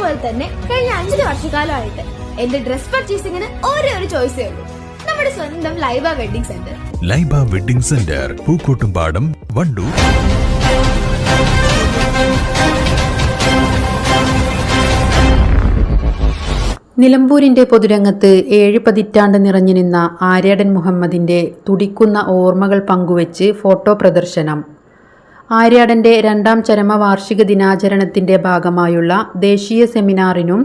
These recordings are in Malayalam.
പോലെ തന്നെ കഴിഞ്ഞ അഞ്ചര വർഷക്കാലമായിട്ട് എന്റെ ഡ്രസ് പർച്ചേസിംഗിന് ഒരേ ഒരു ചോയ്സേ ഉള്ളൂ. നമ്മുടെ സ്വന്തം Laiba wedding center Laiba wedding center Pookkottumpadam Wandoor. നിലമ്പൂരിന്റെ പൊതുരംഗത്ത് ഏഴ് പതിറ്റാണ്ട് നിറഞ്ഞു നിന്ന ആര്യാടൻ മുഹമ്മദിന്റെ തുടിക്കുന്ന ഓർമ്മകൾ പങ്കുവച്ച് ഫോട്ടോ പ്രദർശനം. ആര്യാടന്റെ രണ്ടാം ചരമവാർഷിക ദിനാചരണത്തിന്റെ ഭാഗമായുള്ള ദേശീയ സെമിനാറിനും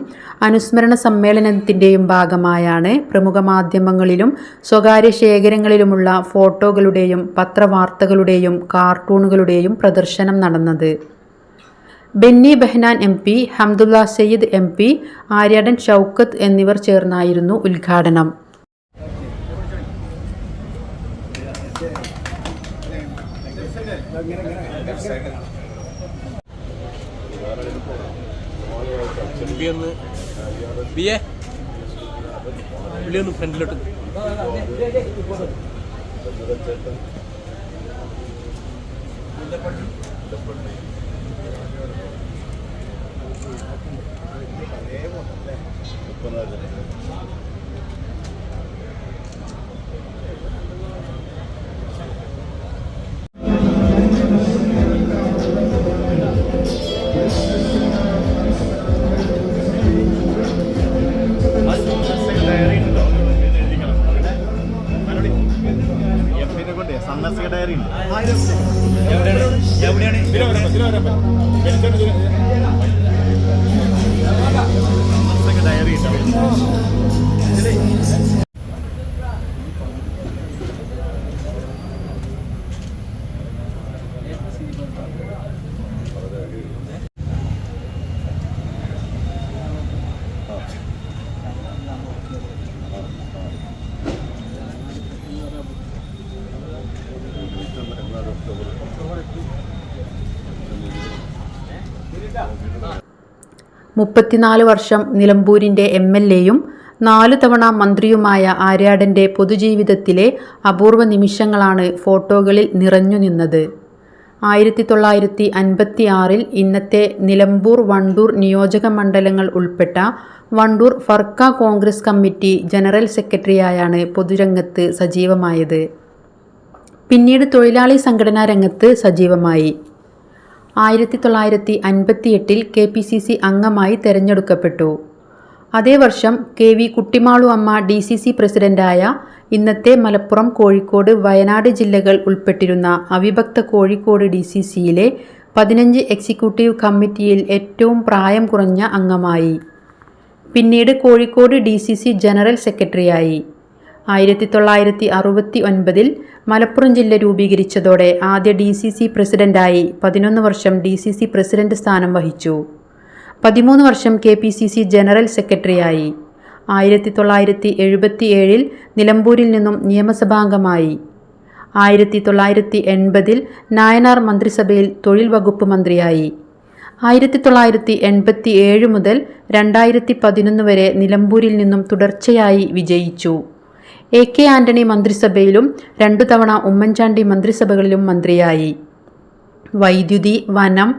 അനുസ്മരണ സമ്മേളനത്തിന്റെയും ഭാഗമായാണ് പ്രമുഖ മാധ്യമങ്ങളിലും സ്വകാര്യ ശേഖരങ്ങളിലുമുള്ള ഫോട്ടോകളുടെയും പത്രവാർത്തകളുടെയും കാർട്ടൂണുകളുടെയും പ്രദർശനം നടന്നത്. Benny Behanan M P Hamdulla Sayyid M P Aryadan Shoukath എന്നിവർ ചേർന്നായിരുന്നു ഉദ്ഘാടനം. ബി ഒന്ന് പുള്ളി ഒന്ന് ഫ്രണ്ടിലോട്ട് സന്ദർശക ഉണ്ട് സന്ദർശക ഡയറി ഉണ്ട് മുപ്പത്തിനാല് വർഷം നിലമ്പൂരിന്റെ എം എൽ എയും നാലു തവണ മന്ത്രിയുമായ ആര്യാടന്റെ പൊതുജീവിതത്തിലെ അപൂർവ നിമിഷങ്ങളാണ് ഫോട്ടോകളിൽ നിറഞ്ഞു നിന്നത്. ആയിരത്തി തൊള്ളായിരത്തി അൻപത്തി ആറിൽ ഇന്നത്തെ നിലമ്പൂർ വണ്ടൂർ നിയോജക മണ്ഡലങ്ങൾ ഉൾപ്പെട്ട വണ്ടൂർ ഫർക്ക കോൺഗ്രസ് കമ്മിറ്റി ജനറൽ സെക്രട്ടറിയായാണ് പൊതുരംഗത്ത് സജീവമായത്. പിന്നീട് തൊഴിലാളി സംഘടനാ രംഗത്ത് സജീവമായി. ആയിരത്തി തൊള്ളായിരത്തി അൻപത്തിയെട്ടിൽ കെ പി സി സി അംഗമായി തെരഞ്ഞെടുക്കപ്പെട്ടു. അതേ വർഷം കെ വി കുട്ടിമാളു അമ്മ ഡി സി സി പ്രസിഡന്റായ ഇന്നത്തെ മലപ്പുറം കോഴിക്കോട് വയനാട് ജില്ലകൾ ഉൾപ്പെട്ടിരുന്ന അവിഭക്ത കോഴിക്കോട് ഡി സി സിയിലെ പതിനഞ്ച് എക്സിക്യൂട്ടീവ് കമ്മിറ്റിയിൽ ഏറ്റവും പ്രായം കുറഞ്ഞ അംഗമായി. പിന്നീട് Kozhikode D C C general സെക്രട്ടറിയായി. ആയിരത്തി തൊള്ളായിരത്തി അറുപത്തി ഒൻപതിൽ മലപ്പുറം ജില്ല രൂപീകരിച്ചതോടെ ആദ്യ ഡി സി സി പ്രസിഡന്റായി പതിനൊന്ന് വർഷം ഡി സി സി പ്രസിഡന്റ് സ്ഥാനം വഹിച്ചു. പതിമൂന്ന് വർഷം K P C C general സെക്രട്ടറിയായി. ആയിരത്തി തൊള്ളായിരത്തി എഴുപത്തി ഏഴിൽ നിലമ്പൂരിൽ നിന്നും നിയമസഭാംഗമായി. ആയിരത്തി തൊള്ളായിരത്തി എൺപതിൽ നായനാർ മന്ത്രിസഭയിൽ തൊഴിൽ വകുപ്പ് മന്ത്രിയായി. ആയിരത്തി തൊള്ളായിരത്തി എൺപത്തി ഏഴ് മുതൽ രണ്ടായിരത്തി പതിനൊന്ന് വരെ നിലമ്പൂരിൽ നിന്നും തുടർച്ചയായി വിജയിച്ചു. എ കെ ആന്റണി മന്ത്രിസഭയിലും രണ്ടു തവണ ഉമ്മൻചാണ്ടി മന്ത്രിസഭകളിലും മന്ത്രിയായി. വൈദ്യുതി വനം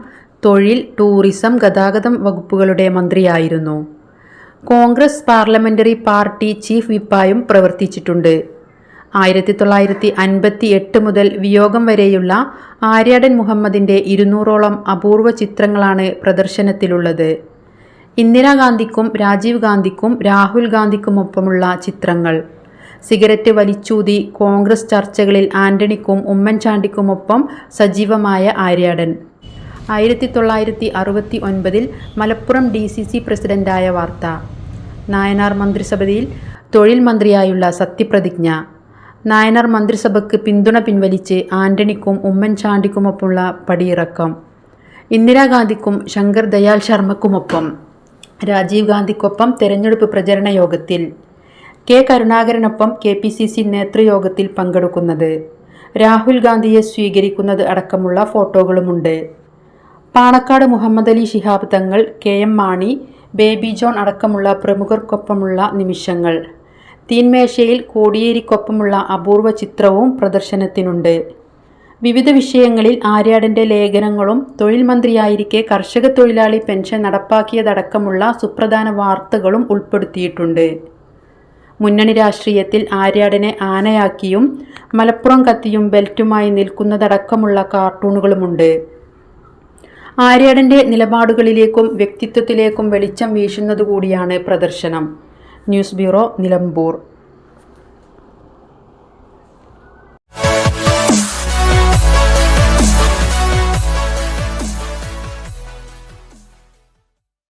തൊഴിൽ ടൂറിസം ഗതാഗതം വകുപ്പുകളുടെ മന്ത്രിയായിരുന്നു. കോൺഗ്രസ് പാർലമെന്ററി പാർട്ടി ചീഫ് വിപ്പായും പ്രവർത്തിച്ചിട്ടുണ്ട്. ആയിരത്തി തൊള്ളായിരത്തി അൻപത്തി എട്ട് മുതൽ വിയോഗം വരെയുള്ള ആര്യാടൻ മുഹമ്മദിന്റെ ഇരുന്നൂറോളം അപൂർവ ചിത്രങ്ങളാണ് പ്രദർശനത്തിലുള്ളത്. ഇന്ദിരാഗാന്ധിക്കും രാജീവ് ഗാന്ധിക്കും രാഹുൽ ഗാന്ധിക്കുമൊപ്പമുള്ള ചിത്രങ്ങൾ. സിഗരറ്റ് വലിച്ചൂതി കോൺഗ്രസ് ചർച്ചകളിൽ ആന്റണിക്കും ഉമ്മൻചാണ്ടിക്കുമൊപ്പം സജീവമായ ആര്യാടൻ. ആയിരത്തി തൊള്ളായിരത്തി അറുപത്തി ഒൻപതിൽ മലപ്പുറം ഡി സി സി പ്രസിഡന്റായ വാർത്ത. നായനാർ മന്ത്രിസഭയിൽ തൊഴിൽ മന്ത്രിയായുള്ള സത്യപ്രതിജ്ഞ. നായനാർ മന്ത്രിസഭയ്ക്ക് പിന്തുണ പിൻവലിച്ച് ആന്റണിക്കും ഉമ്മൻചാണ്ടിക്കുമൊപ്പമുള്ള പടിയിറക്കം. ഇന്ദിരാഗാന്ധിക്കും ശങ്കർ ദയാൽ ശർമ്മക്കുമൊപ്പം. രാജീവ് ഗാന്ധിക്കൊപ്പം തെരഞ്ഞെടുപ്പ് പ്രചരണ യോഗത്തിൽ കെ കരുണാകരനൊപ്പം കെ പി സി സി നേതൃയോഗത്തിൽ പങ്കെടുക്കുന്നത്. രാഹുൽ ഗാന്ധിയെ സ്വീകരിക്കുന്നത് അടക്കമുള്ള ഫോട്ടോകളുമുണ്ട്. പാണക്കാട് മുഹമ്മദ് അലി ശിഹാബ് തങ്ങൾ കെ എം മാണി ബേബി ജോൺ അടക്കമുള്ള പ്രമുഖർക്കൊപ്പമുള്ള നിമിഷങ്ങൾ. തീൻമേശയിൽ കോടിയേരിക്കൊപ്പമുള്ള അപൂർവ ചിത്രവും പ്രദർശനത്തിനുണ്ട്. വിവിധ വിഷയങ്ങളിൽ ആര്യാടന്റെ ലേഖനങ്ങളും തൊഴിൽ മന്ത്രിയായിരിക്കെ കർഷക തൊഴിലാളി പെൻഷൻ നടപ്പാക്കിയതടക്കമുള്ള സുപ്രധാന വാർത്തകളും ഉൾപ്പെടുത്തിയിട്ടുണ്ട്. മുന്നണി രാഷ്ട്രീയത്തിൽ ആര്യാടനെ ആനയാക്കിയും മലപ്പുറം കത്തിയും ബെൽറ്റുമായി നിൽക്കുന്നതടക്കമുള്ള കാർട്ടൂണുകളുമുണ്ട്. ആര്യാടന്റെ നിലപാടുകളിലേക്കും വ്യക്തിത്വത്തിലേക്കും വെളിച്ചം വീശുന്നതുകൂടിയാണ് പ്രദർശനം. News bureau Nilambur.